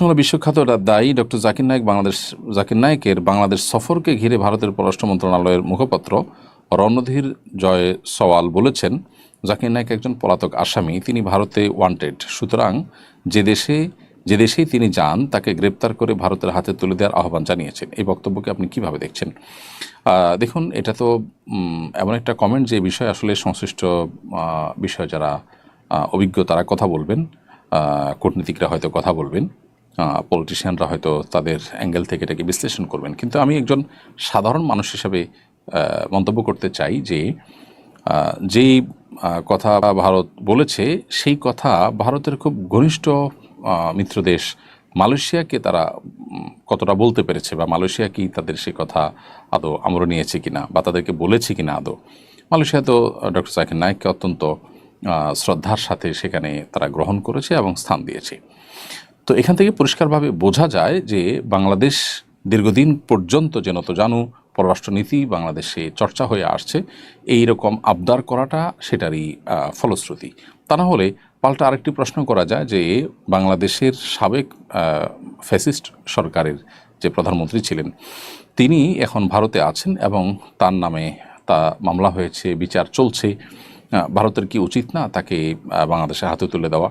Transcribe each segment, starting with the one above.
হলো বিশ্বখ্যাত দায়ী ডক্টর জাকির নায়েক বাংলাদেশ, জাকির নায়েকের বাংলাদেশ সফরকে ঘিরে ভারতের পররাষ্ট্র মন্ত্রণালয়ের মুখপাত্র রণধীর জয় সওয়াল বলেছেন, জাকির নায়েক একজন পলাতক আসামি, তিনি ভারতে ওয়ান্টেড সুতরাং যে দেশে, যে দেশেই তিনি যান, তাকে গ্রেপ্তার করে ভারতের হাতে তুলে দেওয়ার আহ্বান জানিয়েছেন। এই বক্তব্যকে আপনি কীভাবে দেখছেন? দেখুন, এটা তো এমন একটা কমেন্ট যে বিষয়ে আসলে সংশ্লিষ্ট বিষয় যারা অভিজ্ঞ তারা কথা বলবেন কূটনীতিকরা হয়তো কথা বলবেন। পলিটিশিয়ানরা হয়তো তাদের অ্যাঙ্গেল থেকে এটাকে বিশ্লেষণ করবেন। কিন্তু আমি একজন সাধারণ মানুষ হিসাবে মন্তব্য করতে চাই যে যেই কথা ভারত বলেছে, সেই কথা ভারতের খুব ঘনিষ্ঠ মিত্র দেশ মালয়েশিয়াকে তারা কতটা বলতে পেরেছে বা মালয়েশিয়া কি তাদের সেই কথা আদৌ আমর নিয়েছে কিনা বা তাদেরকে বলেছে কিনা আদৌ? মালয়েশিয়া তো ডক্টর জাকির নায়েককে অত্যন্ত শ্রদ্ধার সাথে সেখানে তারা গ্রহণ করেছে এবং স্থান দিয়েছে। তো এখান থেকে পরিষ্কারভাবে বোঝা যায় যে বাংলাদেশ দীর্ঘদিন পর্যন্ত যেন তো জানু পররাষ্ট্রনীতি বাংলাদেশে চর্চা হয়ে আসছে এই রকম আবদার করাটা সেটারই ফলশ্রুতি। তা না হলে পাল্টা আরেকটি প্রশ্ন করা যায় যে বাংলাদেশের সাবেক ফ্যাসিস্ট সরকারের যে প্রধানমন্ত্রী ছিলেন তিনি এখন ভারতে আছেন এবং তার নামে তা মামলা হয়েছে বিচার চলছে। ভারতের কি উচিত না তাকে আহ, বাংলাদেশের হাতে তুলে দেওয়া?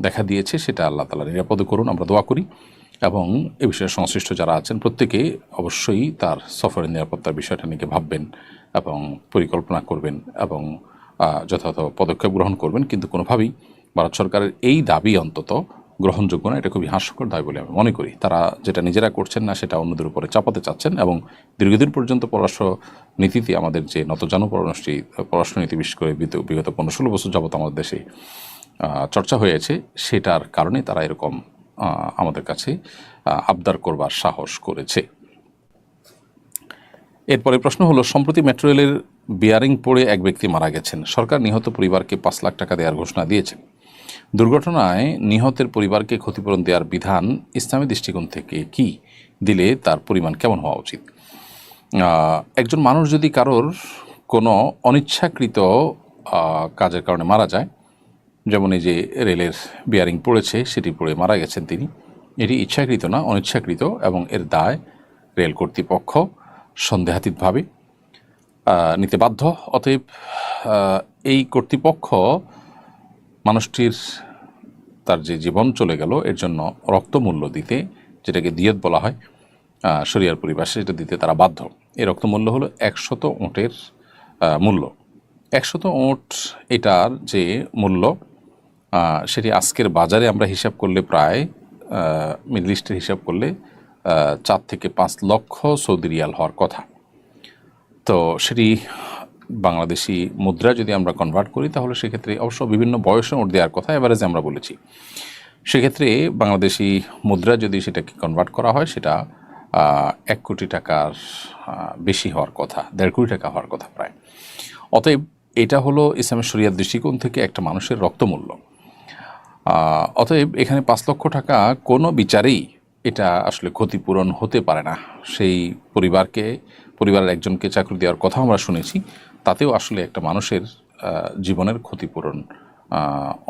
দেখা দিয়েছে, সেটা আল্লাহ তালা নিরাপদে করুন, আমরা দোয়া করি। এবং এ বিষয়ে সংশ্লিষ্ট যারা আছেন, প্রত্যেকে অবশ্যই তার সফরের নিরাপত্তার বিষয়টা নিয়ে ভাববেন এবং পরিকল্পনা করবেন এবং যথাযথ পদক্ষেপ গ্রহণ করবেন। কিন্তু কোনোভাবেই ভারত সরকারের এই দাবি অন্তত গ্রহণযোগ্য না, এটা খুবই হাস্যকর দায় বলে আমি মনে করি। তারা যেটা নিজেরা করছেন না, সেটা অন্যদের উপরে চাপাতে চাচ্ছেন এবং দীর্ঘদিন পর্যন্ত পররাষ্ট্র নীতিতে আমাদের যে নতজানু পররাষ্ট্র পররাষ্ট্রনীতি, বিশেষ করে বিগত- পনেরো ষোলো বছর যাবত আমাদের দেশে চর্চা হয়েছে, সেটার কারণে তারা এরকম আমাদের কাছে আবদার করবার সাহস করেছে। এরপরে প্রশ্ন হলো, সম্প্রতি মেট্রো রেলের বিয়ারিং পড়ে এক ব্যক্তি মারা গেছেন। সরকার নিহত পরিবারকে পাঁচ লাখ টাকা দেওয়ার ঘোষণা দিয়েছে। দুর্ঘটনায় নিহতের পরিবারকে ক্ষতিপূরণ দেওয়ার বিধান ইসলামী দৃষ্টিকোণ থেকে কি? দিলে তার পরিমাণ কেমন হওয়া উচিত? একজন মানুষ যদি কারোর কোনো অনিচ্ছাকৃত কাজের কারণে মারা যায় যেমন এই যে রেলের বিয়ারিং পড়েছে, সেটি পড়ে মারা গেছেন তিনি। এটি ইচ্ছাকৃত না, অনিচ্ছাকৃত এবং এর দায় রেল কর্তৃপক্ষ সন্দেহাতীতভাবে নিতে বাধ্য। অতএব এই কর্তৃপক্ষ মানুষটির তার যে জীবন চলে গেল, এর জন্য রক্তমূল্য দিতে যেটাকে দিয়ত বলা হয় শরিয়ার পরিভাষে যেটা দিতে তারা বাধ্য। এই রক্তমূল্য হলো একশত ওঁটের মূল্য। একশত ওঁট এটার যে মূল্য সেটি আজকের বাজারে আমরা হিসাব করলে প্রায় মিডল ইস্টের হিসাব করলে চার থেকে পাঁচ লক্ষ সৌদি রিয়াল হওয়ার কথা। তো সেটি বাংলাদেশি মুদ্রা যদি আমরা কনভার্ট করি, তাহলে সেক্ষেত্রে অবশ্য বিভিন্ন বয়সে নোট দেওয়ার কথা এভারেজে আমরা বলেছি। সেক্ষেত্রে বাংলাদেশি মুদ্রা যদি সেটাকে কনভার্ট করা হয়, সেটা এক কোটি টাকার বেশি হওয়ার কথা, দেড় কোটি টাকা হওয়ার কথা প্রায়। অতএব এটা হলো ইসলামের শরিয়ার দৃষ্টিকোণ থেকে একটা মানুষের রক্তমূল্য। অতএব এখানে পাঁচ লক্ষ টাকা কোনো বিচারেই এটা আসলে ক্ষতিপূরণ হতে পারে না। সেই পরিবারকে, পরিবারের একজনকে চাকরি দেওয়ার কথা আমরা শুনেছি, তাতেও আসলে একটা মানুষের জীবনের ক্ষতিপূরণ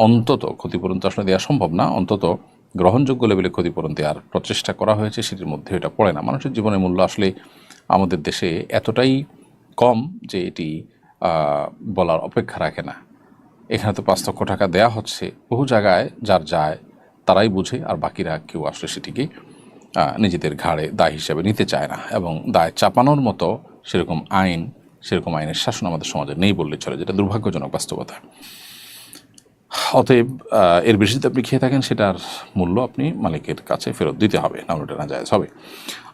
অন্তত ক্ষতিপূরণ তো আসলে দেওয়া সম্ভব না, অন্তত গ্রহণযোগ্য লেভেলে ক্ষতিপূরণ দেওয়ার প্রচেষ্টা করা হয়েছে, সেটির মধ্যে এটা পড়ে না। মানুষের জীবনের মূল্য আসলে আমাদের দেশে এতটাই কম যে এটি বলার অপেক্ষা রাখে না। এখানে তো পাঁচ লক্ষ টাকা দেয়া হচ্ছে। বহু জায়গায় যার যায়, তারাই বুঝে, আর বাকিরা কেউ আসলে সেটিকে নিজেদের ঘাড়ে দায় হিসেবে নিতে চায় না। এবং দায় চাপানোর মতো সেরকম আইন, সেরকম আইনের শাসন আমাদের সমাজে নেই বললে চলে, যেটা দুর্ভাগ্যজনক বাস্তবতা। অতএব এর বেশি যদি আপনি খেয়ে থাকেন, সেটার মূল্য আপনি মালিকের কাছে ফেরত দিতে হবে, না ওটা না যায় হবে।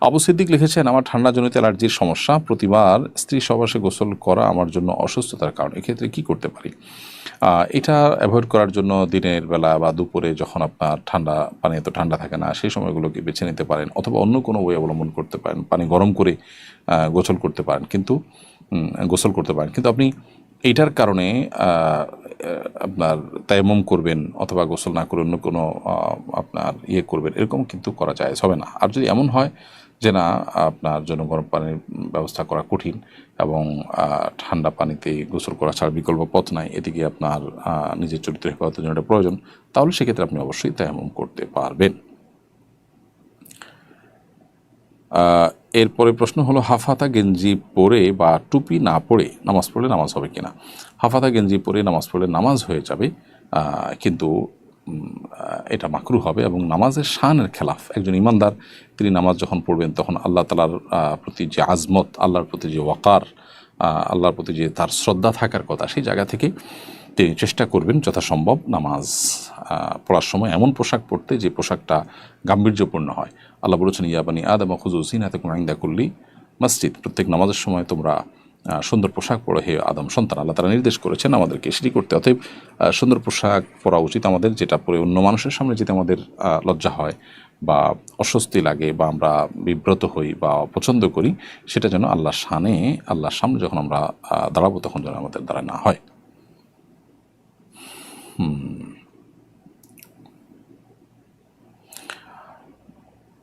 আবু সিদ্দিক লিখেছেন, আমার ঠান্ডাজনিত অ্যালার্জির সমস্যা। প্রতিবার স্ত্রী সবাসে গোসল করা আমার জন্য অসুস্থতার কারণ। এক্ষেত্রে কি করতে পারি? এটা অ্যাভয়েড করার জন্য দিনের বেলা বা দুপুরে যখন আপনার ঠান্ডা, পানি এত ঠান্ডা থাকে না, সেই সময়গুলোকে বেছে নিতে পারেন অথবা অন্য কোনো ওয়ে অবলম্বন করতে পারেন। পানি গরম করে গোসল করতে পারেন। কিন্তু গোসল করতে পারেন। কিন্তু আপনি এইটার কারণে আপনার তায়াম্মুম করবেন অথবা গোসল না করে অন্য কোনো আপনার ইয়ে করবেন, এরকম কিন্তু করা যায়, হবে না। আর যদি এমন হয় যে না, আপনার জন্য গরম পানির ব্যবস্থা করা কঠিন এবং ঠান্ডা পানিতে গোসল করা ছাড়া বিকল্প পথ নাই এদিকে আপনার নিজের চরিত্র হেফাজতের জন্য এটা প্রয়োজন, তাহলে সেক্ষেত্রে আপনি অবশ্যই তায়াম্মুম করতে পারবেন। এরপরে প্রশ্ন হলো, হাফাতা গেঞ্জি পরে বা টুপি না পরে নামাজ পড়লে নামাজ হবে কিনা? হাফাতা গেঞ্জি পরে নামাজ পড়লে নামাজ হয়ে যাবে কিন্তু এটা মাকরু হবে এবং নামাজের শানের খেলাফ। একজন ইমানদার, তিনি নামাজ যখন পড়বেন, তখন আল্লাহ তালার প্রতি যে আজমত, আল্লাহর প্রতি যে ওয়াকার আল্লাহর প্রতি যে তার শ্রদ্ধা থাকার কথা, সেই জায়গা থেকে তিনি চেষ্টা করবেন যথাসম্ভব নামাজ পড়ার সময় এমন পোশাক পরতে যে পোশাকটা গাম্ভীর্যপূর্ণ হয়। আল্লাহ বলেছেন ইয়াবানি আদম খুজু সিনাতে কুমাইন্দা করলি মসজিদ। প্রত্যেক নামাজের সময় তোমরা সুন্দর পোশাক পরে। হে আদম সন্তান, আল্লাহ তারা নির্দেশ করেছেন আমাদেরকে সেটি করতে। অতএব সুন্দর পোশাক পরা উচিত আমাদের, যেটা পরে অন্য মানুষের সামনে যেতে আমাদের লজ্জা হয় বা অস্বস্তি লাগে বা আমরা বিব্রত হই বা অপছন্দ করি, সেটা যেন আল্লাহ সানে আল্লাহর সামনে যখন আমরা দাঁড়াবো তখন যেন আমাদের দ্বারা না হয়।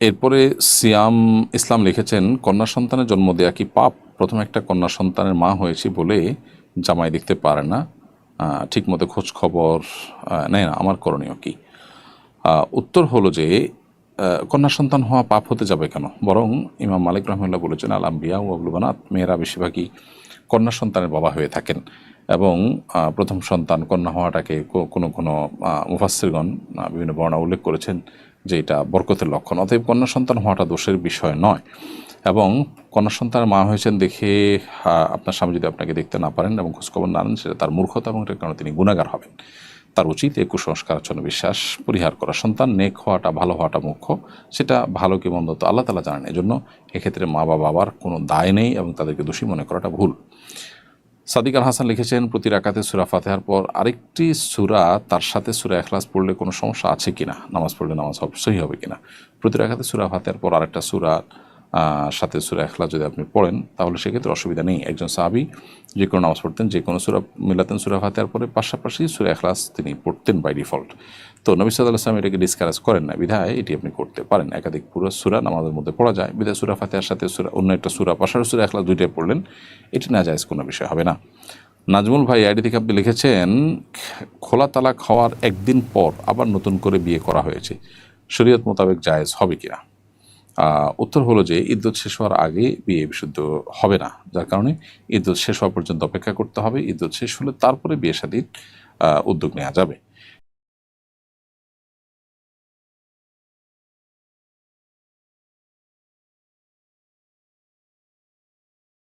এরপরে সিয়াম ইসলাম লিখেছেন, কন্যা সন্তানের জন্ম দেয়া কি পাপ? প্রথম একটা কন্যা সন্তানের মা হয়েছি বলে জামাই দেখতে পারে না। ঠিকমতো খোঁজ খবর নেয় না। আমার করণীয় কি? উত্তর হলো যে কন্যা সন্তান হওয়া পাপ হতে যাবে কেন? বরং ইমাম মালিক রহমুল্লাহ বলেছেন আলাম বিয়া ও আবলুবানাত মেয়েরা বেশিরভাগই কন্যা সন্তানের বাবা হয়ে থাকেন। এবং প্রথম সন্তান কন্যা হওয়াটাকে কোনো কোনো আহ, বিভিন্ন বর্ণা উল্লেখ করেছেন যে এটা বরকতের লক্ষণ। অতএব কন্যা সন্তান হওয়াটা দোষের বিষয় নয়। এবং কন্যা সন্তানের মা হয়েছেন দেখে আপনার স্বামী যদি আপনাকে দেখতে না পারেন এবং খোঁজখবর না নেন সেটা তার মূর্খতা এবং এটার কারণে তিনি গুণাগার হবেন। তার উচিত এই কুসংস্কারাচ্ছন্ন বিশ্বাস পরিহার করা। সন্তান নেক হওয়াটা ভালো হওয়াটা মুখ্য। সেটা ভালো কি মন্দ তো আল্লাহ তালা জানেন। এজন্য এক্ষেত্রে মা বাবার কোনো দায় নেই এবং তাদেরকে দোষী মনে করাটা ভুল। সাদিক আল হাসান লিখেছেন, প্রতি রাকাতে সুরা ফাতেহার পর আরেকটি সুরা, তার সাথে সুরা এখলাস পড়লে কোনো সমস্যা আছে কিনা? নামাজ পড়লে নামাজ অবশ্যই হবে কিনা? প্রতি রাকাতে সুরা ফাতেহার পর আরেকটা সুরা সাথে সুরা এখলা যদি আপনি পড়েন, তাহলে সেক্ষেত্রে অসুবিধা নেই। একজন সাহাবি যে কোনো নামাজ পড়তেন, যে কোনো সুরা, মিলাতেন সুরা ফাতেহার পরে, পাশাপাশি সুরা এখলাস তিনি পড়তেন বাই ডিফল্ট তো নবী সাল্লাহ আসলাম এটাকে ডিসকারেজ করেন না। বিধায় এটি আপনি করতে পারেন। একাধিক পুরো সুরা নামাজের মধ্যে পড়া যায়। বিধায় সুরা ফাতেহার সাথে সুরা, অন্য একটা সুরা, পাশাপাশি সুরা এখলাস দুইটাই পড়লেন। এটি না যায় কোনো বিষয় হবে না। নাজমুল ভাই আইডি থেকে আপনি লিখেছেন, খোলা তালাক হওয়ার একদিন পর আবার নতুন করে বিয়ে করা হয়েছে। শরীয়ত মোতাবেক জায়েজ হবে কিনা? উত্তর হলো যে ঈদ শেষ হওয়ার আগে বিয়ে বিশুদ্ধ হবে না। যার কারণে ঈদ শেষ হওয়া পর্যন্ত অপেক্ষা করতে হবে। ইদ্যুৎ শেষ হলে তারপরে বিয়ে শাদীর উদ্যোগ নেওয়া যাবে।